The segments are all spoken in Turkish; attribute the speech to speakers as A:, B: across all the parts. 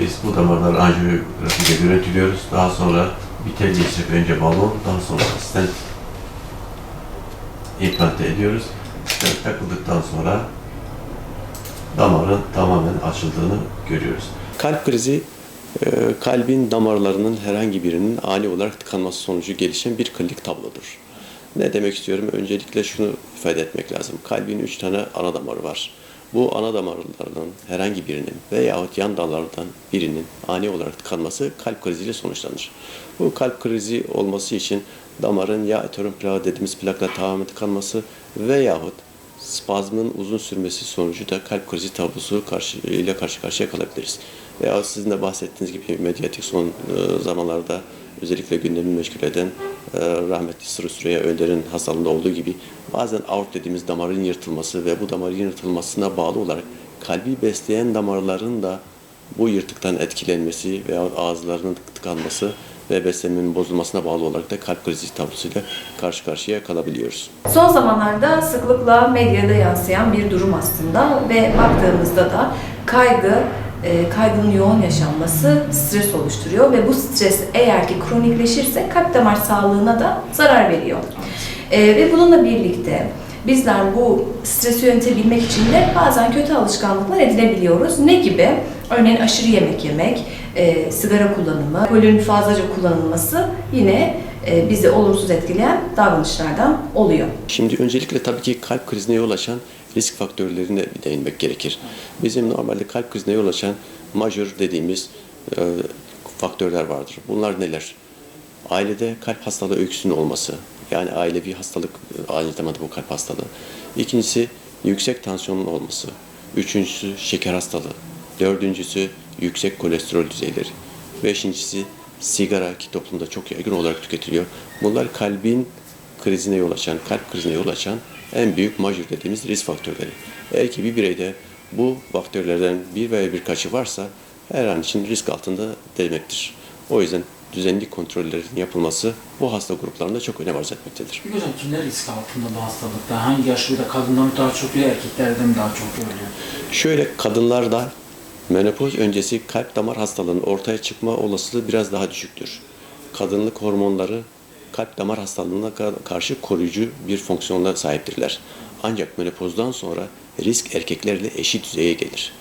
A: Biz bu damarları anjiyografiyle görüntülüyoruz. Daha sonra bir tel geçirip önce balon, daha sonra stent implante ediyoruz. Stent takıldıktan sonra damarın tamamen açıldığını görüyoruz. Kalp krizi e, kalbin damarlarının herhangi birinin ani olarak tıkanması sonucu gelişen bir klinik tablodur. Ne demek istiyorum? Öncelikle şunu ifade etmek lazım. Kalbin üç tane ana damarı var. Bu ana damarlarının herhangi birinin veyahut yan damarlardan birinin ani olarak tıkanması kalp kriziyle sonuçlanır. Bu kalp krizi olması için damarın ya ateron plağı dediğimiz plakla tamamen tıkanması veyahut spazmın uzun sürmesi sonucu da kalp krizi tablosu karşı, ile karşı karşıya kalabiliriz. Veya sizin de bahsettiğiniz gibi medyatik son e, zamanlarda özellikle gündemi meşgul eden e, rahmetli Sırrı Süreyya Önder'in hastalığında olduğu gibi bazen aort dediğimiz damarın yırtılması ve bu damarın yırtılmasına bağlı olarak kalbi besleyen damarların da bu yırtıktan etkilenmesi veya ağızlarının tıkanması ve beslenmenin bozulmasına bağlı olarak da kalp krizi tablosuyla karşı karşıya kalabiliyoruz.
B: Son zamanlarda sıklıkla medyada yansıyan bir durum aslında ve baktığımızda da kaygı, e, yoğun yaşanması stres oluşturuyor ve bu stres eğer ki kronikleşirse kalp damar sağlığına da zarar veriyor. E, ve bununla birlikte bizler bu stresi yönetebilmek için de bazen kötü alışkanlıklar edinebiliyoruz. Ne gibi? Örneğin aşırı yemek yemek, e, sigara kullanımı, alkolün fazlaca kullanılması yine e, bizi olumsuz etkileyen davranışlardan oluyor.
A: Şimdi öncelikle tabii ki kalp krizine yol açan risk faktörlerine bir değinmek gerekir. Bizim normalde kalp krizine yol açan majör dediğimiz e, faktörler vardır. Bunlar neler? Ailede kalp hastalığı öyküsünün olması. Yani ailevi hastalık e, aynı zamanda bu kalp hastalığı. İkincisi yüksek tansiyonun olması. Üçüncüsü şeker hastalığı. Dördüncüsü yüksek kolesterol düzeyleri. Beşincisi sigara ki toplumda çok yaygın olarak tüketiliyor. Bunlar kalbin krizine yol açan, kalp krizine yol açan en büyük majör dediğimiz risk faktörleri. Eğer ki bir bireyde bu faktörlerden bir veya birkaçı varsa her an için risk altında demektir. O yüzden düzenli kontrollerin yapılması bu hasta gruplarında çok önem arz etmektedir.
C: Peki hocam kimler risk altında bu hastalıkta? Hangi yaşlıda kadınlar daha çok görüyor, erkeklerde mi daha çok görülüyor?
A: Şöyle kadınlarda menopoz öncesi kalp damar hastalığının ortaya çıkma olasılığı biraz daha düşüktür. Kadınlık hormonları kalp damar hastalığına ka- karşı koruyucu bir fonksiyona sahiptirler. Ancak menopozdan sonra risk erkeklerle eşit düzeye gelir.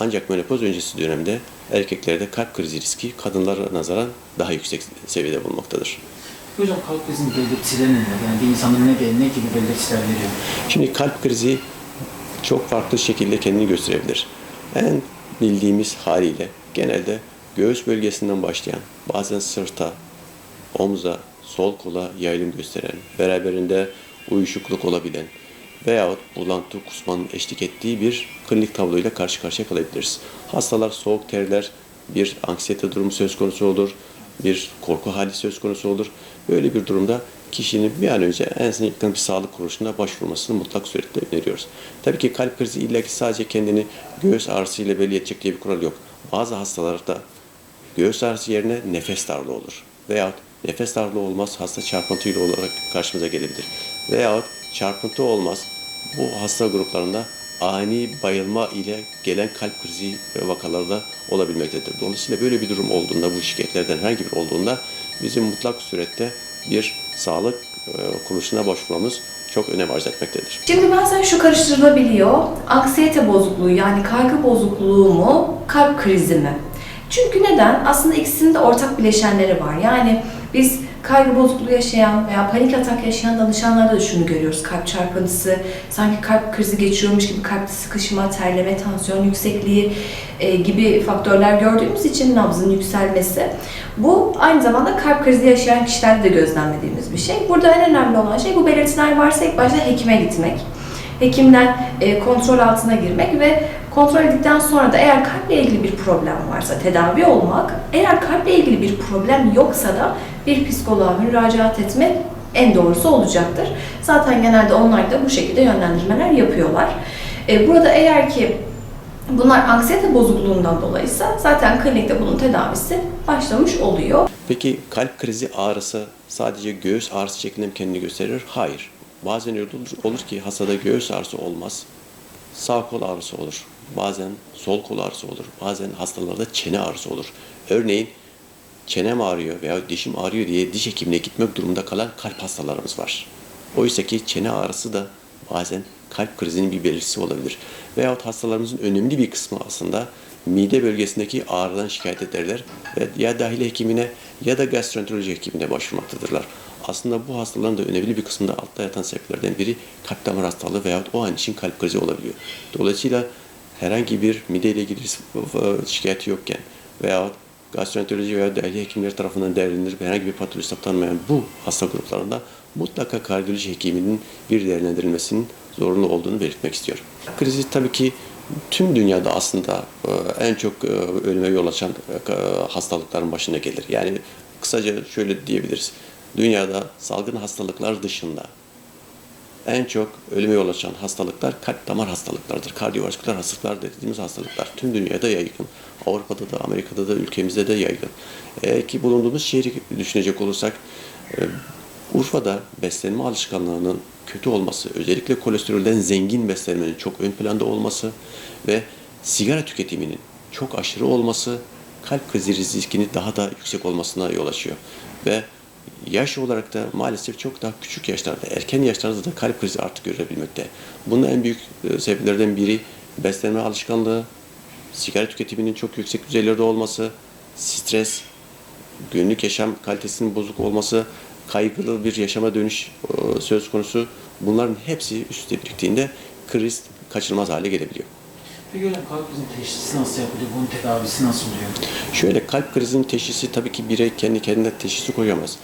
A: Ancak menopoz öncesi dönemde erkeklerde kalp krizi riski kadınlara nazaran daha yüksek seviyede bulunmaktadır.
C: Peki hocam kalp krizinin belirtileri neler? Yani bir insanın ne, ne gibi belirtiler veriyor?
A: Şimdi kalp krizi çok farklı şekilde kendini gösterebilir. En bildiğimiz haliyle genelde göğüs bölgesinden başlayan, bazen sırta, omza, sol kola yayılım gösteren, beraberinde uyuşukluk olabilen veyahut bulantı kusmanın eşlik ettiği bir klinik tabloyla karşı karşıya kalabiliriz. Hastalar soğuk terler, bir anksiyete durumu söz konusu olur, bir korku hali söz konusu olur. Böyle bir durumda kişinin bir an önce en yakın bir sağlık kuruluşuna başvurmasını mutlak suretle öneriyoruz. Tabii ki kalp krizi illa ki sadece kendini göğüs ağrısıyla belli edecek diye bir kural yok. Bazı hastalarda göğüs ağrısı yerine nefes darlığı olur. Veyahut nefes darlığı olmaz hasta çarpıntıyla olarak karşımıza gelebilir. Veyahut çarpıntı olmaz bu hasta gruplarında ani bayılma ile gelen kalp krizi vakaları da olabilmektedir. Dolayısıyla böyle bir durum olduğunda, bu şikayetlerden herhangi bir olduğunda bizim mutlak surette bir sağlık e, kuruluşuna başvurmamız çok önem arz etmektedir.
B: Şimdi bazen şu karıştırılabiliyor. Anksiyete bozukluğu yani kaygı bozukluğu mu, kalp krizi mi? Çünkü neden? Aslında ikisinin de ortak bileşenleri var. Yani biz kaygı bozukluğu yaşayan veya panik atak yaşayan danışanlarda da şunu görüyoruz. Kalp çarpıntısı, sanki kalp krizi geçiyormuş gibi kalpte sıkışma, terleme, tansiyon yüksekliği e, gibi faktörler gördüğümüz için nabzın yükselmesi. Bu aynı zamanda kalp krizi yaşayan kişilerde de gözlemlediğimiz bir şey. Burada en önemli olan şey bu belirtiler varsa ilk başta hekime gitmek. Hekimden e, kontrol altına girmek ve kontrol edildikten sonra da eğer kalple ilgili bir problem varsa tedavi olmak, eğer kalple ilgili bir problem yoksa da bir psikoloğa müracaat etmek en doğrusu olacaktır. Zaten genelde onlar da bu şekilde yönlendirmeler yapıyorlar. E, burada eğer ki bunlar anksiyete bozukluğundan dolayıysa zaten klinikte bunun tedavisi başlamış oluyor.
A: Peki kalp krizi ağrısı sadece göğüs ağrısı şeklinde mi kendini gösterir? Hayır. Bazen olur, olur ki hastada göğüs ağrısı olmaz. Sağ kol ağrısı olur. Bazen sol kol ağrısı olur. Bazen hastalarda çene ağrısı olur. Örneğin çenem ağrıyor veya dişim ağrıyor diye diş hekimine gitmek durumunda kalan kalp hastalarımız var. Oysa ki çene ağrısı da bazen kalp krizinin bir belirtisi olabilir. Veyahut hastalarımızın önemli bir kısmı aslında mide bölgesindeki ağrıdan şikayet ederler ve ya dahiliye hekimine ya da gastroenteroloji hekimine başvurmaktadırlar. Aslında bu hastaların da önemli bir kısmında altta yatan sebeplerden biri kalp damar hastalığı veyahut o an için kalp krizi olabiliyor. Dolayısıyla herhangi bir mide ile ilgili şikayeti yokken veyahut gastroenteroloji veya dahiliye hekimleri tarafından değerlendirilip herhangi bir patoloji saptanmayan bu hasta gruplarında mutlaka kardiyoloji hekiminin bir değerlendirilmesinin zorunlu olduğunu belirtmek istiyorum. Krizi tabii ki tüm dünyada aslında e, en çok e, ölüme yol açan e, hastalıkların başına gelir. Yani kısaca şöyle diyebiliriz. Dünyada salgın hastalıklar dışında en çok ölüme yol açan hastalıklar kalp damar hastalıklarıdır. Kardiyovasküler hastalıklar dediğimiz hastalıklar tüm dünyada yaygın. Avrupa'da da, Amerika'da da, ülkemizde de yaygın. Eğer ki bulunduğumuz şehri düşünecek olursak, e, Urfa'da beslenme alışkanlığının kötü olması, özellikle kolesterolden zengin beslenmenin çok ön planda olması ve sigara tüketiminin çok aşırı olması kalp krizi riskini daha da yüksek olmasına yol açıyor. Ve yaş olarak da maalesef çok daha küçük yaşlarda, erken yaşlarda da kalp krizi artık görülebilmekte. Bunun en büyük e, sebeplerden biri beslenme alışkanlığı, sigara tüketiminin çok yüksek düzeylerde olması, stres, günlük yaşam kalitesinin bozuk olması, kaygılı bir yaşama dönüş e, söz konusu. Bunların hepsi üst üste biriktiğinde kriz kaçınılmaz hale gelebiliyor.
C: Peki hocam kalp krizinin teşhisi nasıl yapılıyor? Bunun tedavisi nasıl oluyor?
A: Şöyle kalp krizinin teşhisi tabii ki birey kendi kendine teşhisi koyamaz.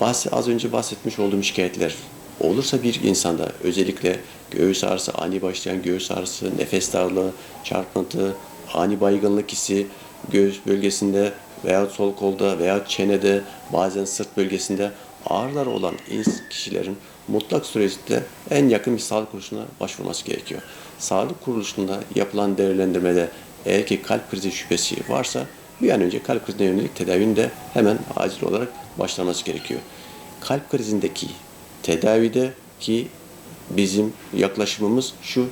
A: Bahs- az önce bahsetmiş olduğum şikayetler olursa bir insanda özellikle göğüs ağrısı, ani başlayan göğüs ağrısı, nefes darlığı, çarpıntı, ani baygınlık hissi, göğüs bölgesinde veya sol kolda veya çenede bazen sırt bölgesinde ağrılar olan kişilerin mutlak surette en yakın bir sağlık kuruluşuna başvurması gerekiyor. Sağlık kuruluşunda yapılan değerlendirmede eğer ki kalp krizi şüphesi varsa bir an önce kalp krizine yönelik tedavinin de hemen acil olarak başlanması gerekiyor. Kalp krizindeki tedavide ki bizim yaklaşımımız şu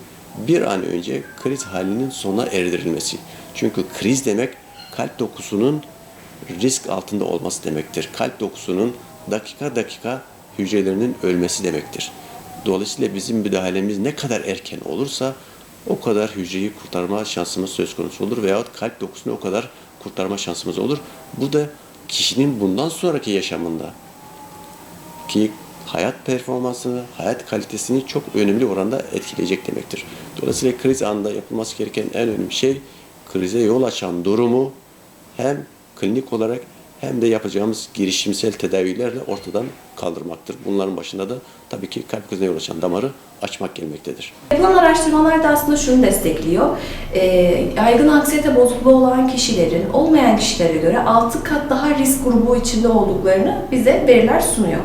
A: bir an önce kriz halinin sona erdirilmesi. Çünkü kriz demek kalp dokusunun risk altında olması demektir. Kalp dokusunun dakika dakika hücrelerinin ölmesi demektir. Dolayısıyla bizim müdahalemiz ne kadar erken olursa o kadar hücreyi kurtarma şansımız söz konusu olur veyahut kalp dokusunu o kadar kurtarma şansımız olur. Bu da kişinin bundan sonraki yaşamında ki hayat performansını, hayat kalitesini çok önemli oranda etkileyecek demektir. Dolayısıyla kriz anında yapılması gereken en önemli şey krize yol açan durumu hem klinik olarak hem de yapacağımız girişimsel tedavilerle ortadan kaldırmaktır. Bunların başında da tabii ki kalp krizine yol açan damarı açmak gelmektedir.
B: Yapılan araştırmalar da aslında şunu destekliyor. Ee, yaygın anksiyete bozukluğu olan kişilerin olmayan kişilere göre 6 kat daha risk grubu içinde olduklarını bize veriler sunuyor.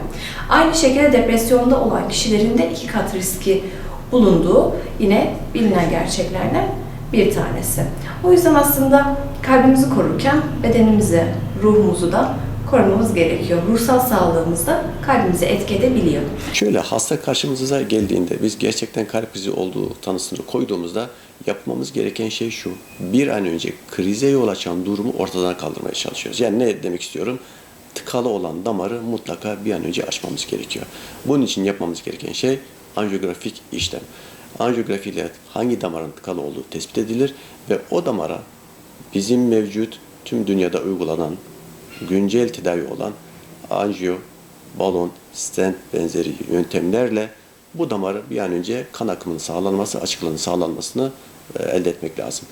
B: Aynı şekilde depresyonda olan kişilerin de 2 kat riski bulunduğu yine bilinen gerçeklerden bir tanesi. O yüzden aslında kalbimizi korurken bedenimizi, ruhumuzu da korumamız gerekiyor. Ruhsal sağlığımız da kalbimizi etki edebiliyor.
A: Şöyle hasta karşımıza geldiğinde biz gerçekten kalp krizi olduğu tanısını koyduğumuzda yapmamız gereken şey şu. Bir an önce krize yol açan durumu ortadan kaldırmaya çalışıyoruz. Yani ne demek istiyorum? Tıkalı olan damarı mutlaka bir an önce açmamız gerekiyor. Bunun için yapmamız gereken şey anjiyografik işlem. Anjiyografi ile hangi damarın tıkalı olduğu tespit edilir ve o damara bizim mevcut tüm dünyada uygulanan güncel tedavi olan anjiyo, balon, stent benzeri yöntemlerle bu damarı bir an önce kan akımının sağlanması, açıklığının sağlanmasını e, elde etmek lazım.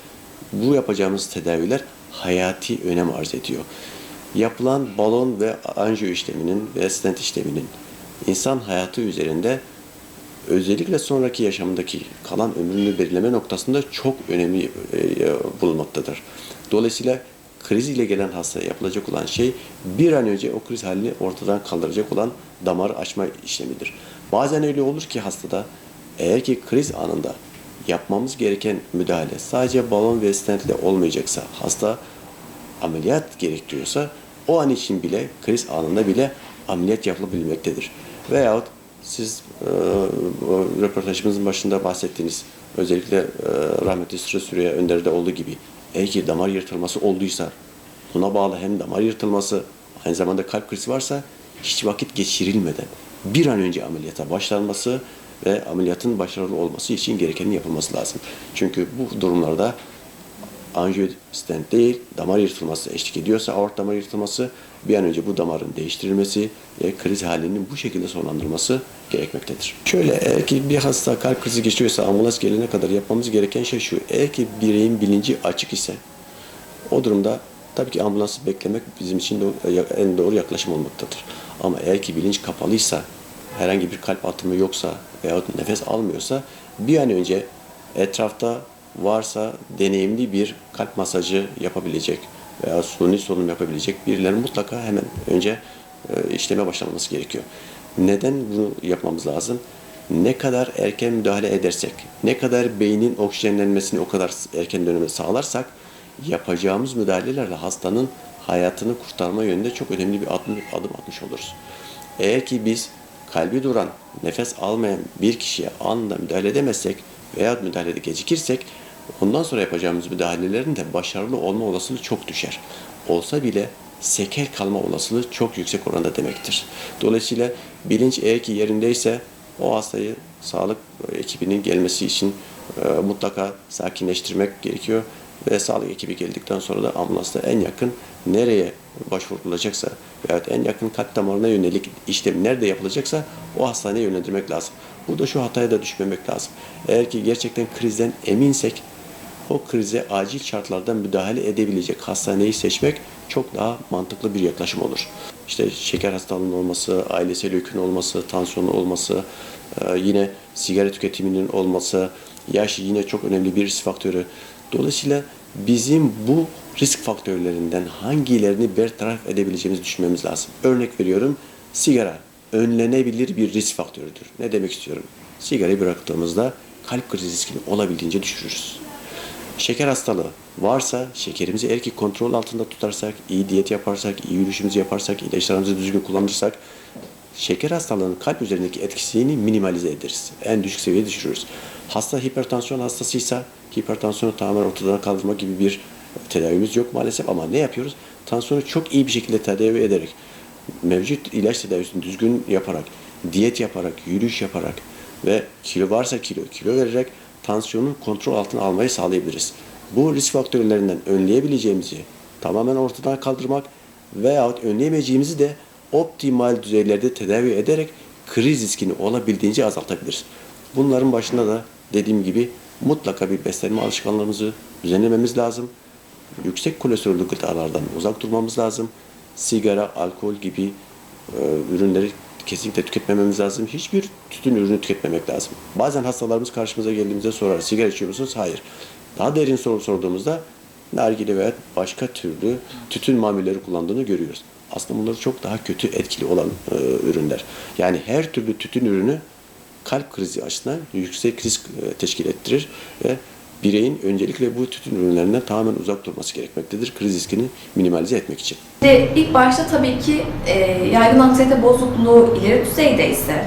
A: Bu yapacağımız tedaviler hayati önem arz ediyor. Yapılan balon ve anjiyo işleminin ve stent işleminin insan hayatı üzerinde özellikle sonraki yaşamındaki kalan ömrünü belirleme noktasında çok önemli e, bulunmaktadır. Dolayısıyla kriz ile gelen hastaya yapılacak olan şey bir an önce o kriz halini ortadan kaldıracak olan damar açma işlemidir. Bazen öyle olur ki hastada eğer ki kriz anında yapmamız gereken müdahale sadece balon ve stentle olmayacaksa, hasta ameliyat gerektiriyorsa o an için bile kriz anında bile ameliyat yapılabilmektedir. Veyahut siz e, röportajımızın başında bahsettiğiniz özellikle e, rahmetli Sıra Süreyya Önder'de olduğu gibi eğer ki damar yırtılması olduysa buna bağlı hem damar yırtılması aynı zamanda kalp krizi varsa hiç vakit geçirilmeden bir an önce ameliyata başlanması ve ameliyatın başarılı olması için gerekenin yapılması lazım. Çünkü bu durumlarda anjiyosten değil, damar yırtılması eşlik ediyorsa aort damar yırtılması bir an önce bu damarın değiştirilmesi ve kriz halinin bu şekilde sonlandırılması gerekmektedir. Şöyle eğer ki bir hasta kalp krizi geçiriyorsa ambulans gelene kadar yapmamız gereken şey şu. Eğer ki bireyin bilinci açık ise o durumda tabii ki ambulansı beklemek bizim için de en doğru yaklaşım olmaktadır. Ama eğer ki bilinç kapalıysa, herhangi bir kalp atımı yoksa veyahut nefes almıyorsa bir an önce etrafta varsa deneyimli bir kalp masajı yapabilecek veya suni solunum yapabilecek birilerinin mutlaka hemen önce e, işleme başlanması gerekiyor. Neden bunu yapmamız lazım? Ne kadar erken müdahale edersek, ne kadar beynin oksijenlenmesini o kadar erken döneme sağlarsak yapacağımız müdahalelerle hastanın hayatını kurtarma yönünde çok önemli bir adım, adım atmış oluruz. Eğer ki biz kalbi duran, nefes almayan bir kişiye anında müdahale edemezsek veya müdahalede gecikirsek ondan sonra yapacağımız müdahalelerin de başarılı olma olasılığı çok düşer. Olsa bile sekel kalma olasılığı çok yüksek oranda demektir. Dolayısıyla bilinç eğer ki yerindeyse o hastayı sağlık ekibinin gelmesi için e, mutlaka sakinleştirmek gerekiyor ve sağlık ekibi geldikten sonra da ambulansla en yakın nereye başvurulacaksa veyahut en yakın kalp damarına yönelik işlem nerede yapılacaksa o hastaneye yönlendirmek lazım. Burada şu hataya da düşmemek lazım. Eğer ki gerçekten krizden eminsek o krize acil şartlarda müdahale edebilecek hastaneyi seçmek çok daha mantıklı bir yaklaşım olur. İşte şeker hastalığının olması, ailesel yükün olması, tansiyonu olması, e, yine sigara tüketiminin olması, yaş yine çok önemli bir risk faktörü. Dolayısıyla bizim bu risk faktörlerinden hangilerini bertaraf edebileceğimizi düşünmemiz lazım. Örnek veriyorum, sigara önlenebilir bir risk faktörüdür. Ne demek istiyorum? Sigarayı bıraktığımızda kalp krizi riskini olabildiğince düşürürüz. Şeker hastalığı varsa şekerimizi eğer ki kontrol altında tutarsak, iyi diyet yaparsak, iyi yürüyüşümüzü yaparsak, ilaçlarımızı düzgün kullanırsak şeker hastalığının kalp üzerindeki etkisini minimalize ederiz. En düşük seviyeye düşürürüz. Hasta hipertansiyon hastasıysa hipertansiyonu tamamen ortadan kaldırma gibi bir tedavimiz yok maalesef ama ne yapıyoruz? Tansiyonu çok iyi bir şekilde tedavi ederek, mevcut ilaç tedavisini düzgün yaparak, diyet yaparak, yürüyüş yaparak ve kilo varsa kilo, kilo vererek tansiyonun kontrol altına almayı sağlayabiliriz. Bu risk faktörlerinden önleyebileceğimizi tamamen ortadan kaldırmak veyahut önleyemeyeceğimizi de optimal düzeylerde tedavi ederek kriz riskini olabildiğince azaltabiliriz. Bunların başında da dediğim gibi mutlaka bir beslenme alışkanlığımızı düzenlememiz lazım. Yüksek kolesterollü gıdalardan uzak durmamız lazım. Sigara, alkol gibi e, ürünleri kesinlikle tüketmememiz lazım. Hiçbir tütün ürünü tüketmemek lazım. Bazen hastalarımız karşımıza geldiğimizde sorar, sigara içiyor musunuz? Hayır. Daha derin soru sorduğumuzda nargile veya başka türlü tütün mamulleri kullandığını görüyoruz. Aslında bunlar çok daha kötü etkili olan e, ürünler. Yani her türlü tütün ürünü kalp krizi açısından yüksek risk e, teşkil ettirir ve bireyin öncelikle bu tütün ürünlerinden tamamen uzak durması gerekmektedir. Kriz riskini minimalize etmek için.
B: De ilk başta tabii ki e, yaygın anksiyete bozukluğu ileri düzeyde ise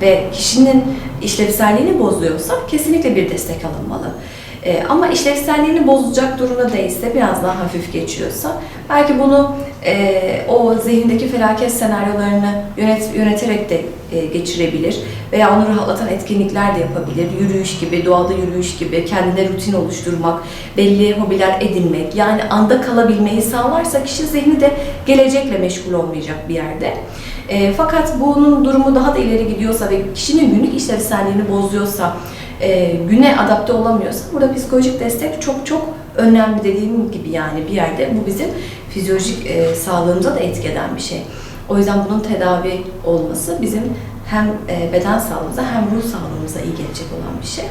B: ve kişinin işlevselliğini bozuyorsa kesinlikle bir destek alınmalı. E, ama işlevselliğini bozacak durumda değilse, biraz daha hafif geçiyorsa belki bunu e, o zihnindeki felaket senaryolarını yönet, yöneterek de e, geçirebilir veya onu rahatlatan etkinlikler de yapabilir. Yürüyüş gibi, doğada yürüyüş gibi, kendine rutin oluşturmak, belli hobiler edinmek, yani anda kalabilmeyi sağlarsa kişi zihni de gelecekle meşgul olmayacak bir yerde. E, fakat bunun durumu daha da ileri gidiyorsa ve kişinin günlük işlevselliğini bozuyorsa, e, güne adapte olamıyorsa burada psikolojik destek çok çok önemli dediğim gibi yani bir yerde bu bizim fizyolojik e, sağlığımıza da etki eden bir şey. O yüzden bunun tedavi olması bizim hem e, beden sağlığımıza hem ruh sağlığımıza iyi gelecek olan bir şey.